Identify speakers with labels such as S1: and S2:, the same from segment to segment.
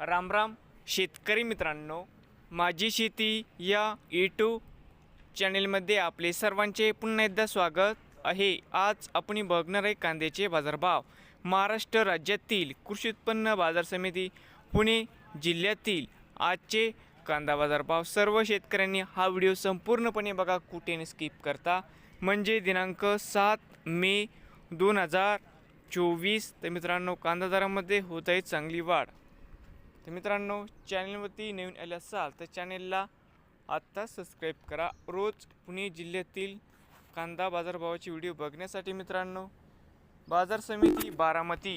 S1: रामराम शेतकरी मित्रांनो माझी शेती या यूट्यूब चॅनेलमध्ये आपले सर्वांचे पुन्हा एकदा स्वागत आहे. आज आपण बघणार आहे कांद्याचे बाजारभाव. महाराष्ट्र राज्यातील कृषी उत्पन्न बाजार समिती पुणे जिल्ह्यातील आजचे कांदा बाजारभाव. सर्व शेतकऱ्यांनी हा व्हिडिओ संपूर्णपणे बघा कुठे स्किप करता. म्हणजे दिनांक सात मे दोन हजार चोवीस. तर मित्रांनो कांदा दरामध्ये होत आहे चांगली वाढ. तर मित्रांनो चॅनलवरती नवीन आले असाल तर चॅनेलला आत्ता सबस्क्राईब करा. रोज पुणे जिल्ह्यातील कांदा बाजारभावाची व्हिडिओ बघण्यासाठी मित्रांनो बाजार समिती बारामती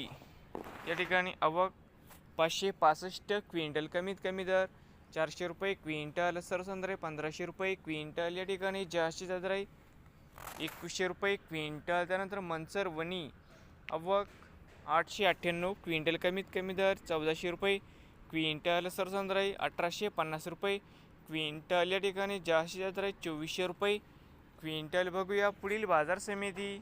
S1: या ठिकाणी आवक पाचशे पासष्ट क्विंटल कमीत कमी दर चारशे रुपये क्विंटल सरसंद्रे पंधराशे रुपये क्विंटल या ठिकाणी जास्तीत जादराई एकवीसशे रुपये क्विंटल त्यानंतर मनसर वणी आवक आठशे अठ्ठ्याण्णव क्विंटल कमीत कमी दर चौदाशे रुपये क्विंटल सरसंद्राई अठराशे पन्नास रुपये क्विंटल या ठिकाणी जास्तीत जास्त आहे चोवीसशे रुपये. क्विंटल बघूया पुढील बाजार समिती.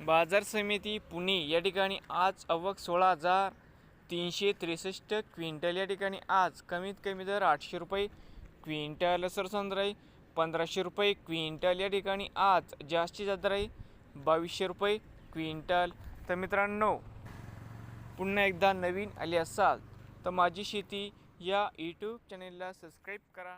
S1: बाजार समिती पुणे या ठिकाणी आज अवक सोळा हजार तीनशे त्रेसष्ट क्विंटल या ठिकाणी आज कमीत कमी दर आठशे रुपये क्विंटल सरसंद्राई पंधराशे रुपये क्विंटल या ठिकाणी आज जास्तीत जास्त राही बावीसशे रुपये क्विंटल तर मित्रांनो पुन्हा एकदा नवीन आले असाल तर माझी शेती या यूट्यूब चॅनेलला सबस्क्राईब करा.